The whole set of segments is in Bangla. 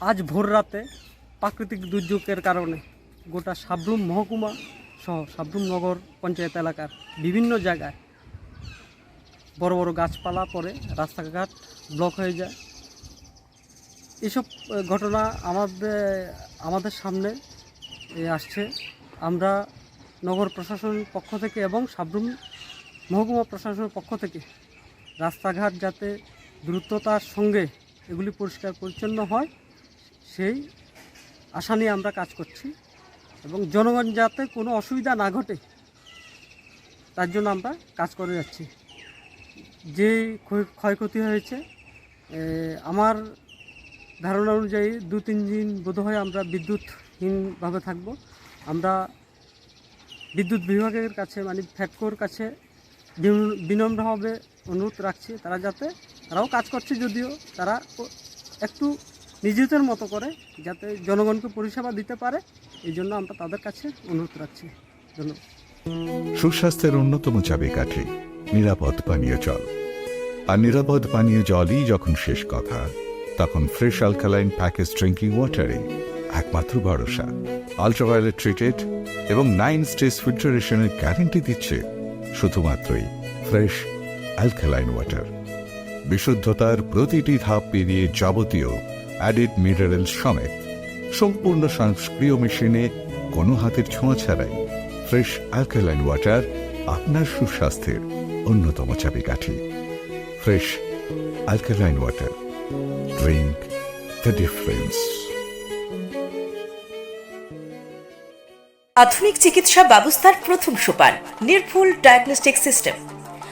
আজ ভোর রাতে প্রাকৃতিক দুর্যোগের কারণে গোটা সাবরুম মহকুমা সহ সাবরুম নগর পঞ্চায়েত এলাকার বিভিন্ন জায়গায় বড় বড় গাছপালা পড়ে, রাস্তাঘাট ব্লক হয়ে যায়। এসব ঘটনা আমাদের আমাদের সামনে আসছে। আমরা নগর প্রশাসনের পক্ষ থেকে এবং সাবরুম মহকুমা প্রশাসনের পক্ষ থেকে রাস্তাঘাট যাতে দ্রুততার সঙ্গে এগুলি পরিষ্কার পরিচ্ছন্ন হয় সেই আশা নিয়ে আমরা কাজ করছি এবং জনগণ যাতে কোনো অসুবিধা না ঘটে, তার জন্য আমরা কাজ করে যাচ্ছি। যে ক্ষয়- ক্ষয়ক্ষতি হয়েছে আমার ধারণা অনুযায়ী দু, তিন দিন বোধহয় আমরা বিদ্যুৎহীনভাবে থাকব। আমরা বিদ্যুৎ বিভাগের কাছে মানে ফ্যাটকোর কাছে বিনম্রভাবে অনুরোধ রাখছি, তারা যাতে, তারাও কাজ করছে যদিও তারা একটু নিজেদের মতো করে যাতে জনগণকে পরিষেবা দিতে পারে, এই জন্য আমরা তাদের কাছে অনুরোধ রাখছি। সুস্বাস্থ্যের অন্যতম চাবিকাঠি, নিরাপদ পানীয় জল। আর নিরাপদ পানীয় জলই যখন শেষ কথা, তখন ফ্রেশ অ্যালকালাইন প্যাকেজ ড্রিঙ্কিং ওয়াটারে একমাত্র ভরসা। আলট্রাভায়োলেট ট্রিটেড এবং নাইন স্টেজ ফিল্টারেশনের গ্যারেন্টি দিচ্ছে শুধুমাত্রই ফ্রেশ অ্যালকালাইন ওয়াটার। বিশুদ্ধতার প্রতিটি ধাপ পেরিয়ে যাবতীয় অ্যাডিড মিনারেল সমেত। সম্পূর্ণ সংস্ক্রিয় মেশিনে কোনো হাতের ছোঁয়া ছাড়াই ফ্রেশ অ্যালকালাইন ওয়াটার আপনার সুস্বাস্থ্যের অন্যতম চাবিকাঠি। Fresh alkaline water. Drink the difference আধুনিক চিকিৎসা ব্যবস্থার প্রথম সোপান, নির্ভুল ডায়াগনস্টিক সিস্টেম।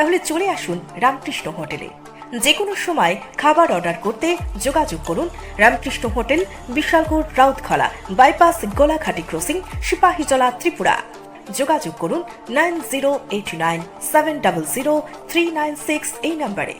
তাহলে চলে আসুন রামকৃষ্ণ হোটেলে। যে কোনো সময় খাবার অর্ডার করতে যোগাযোগ করুন Ramakrishna hotel, Bishalgarh, Rautkhala, bypass, Golaghati crossing, Sepahijala, Tripura. যোগাযোগ করুন nine zero eight nine seven double zero three nine six এই নম্বরে।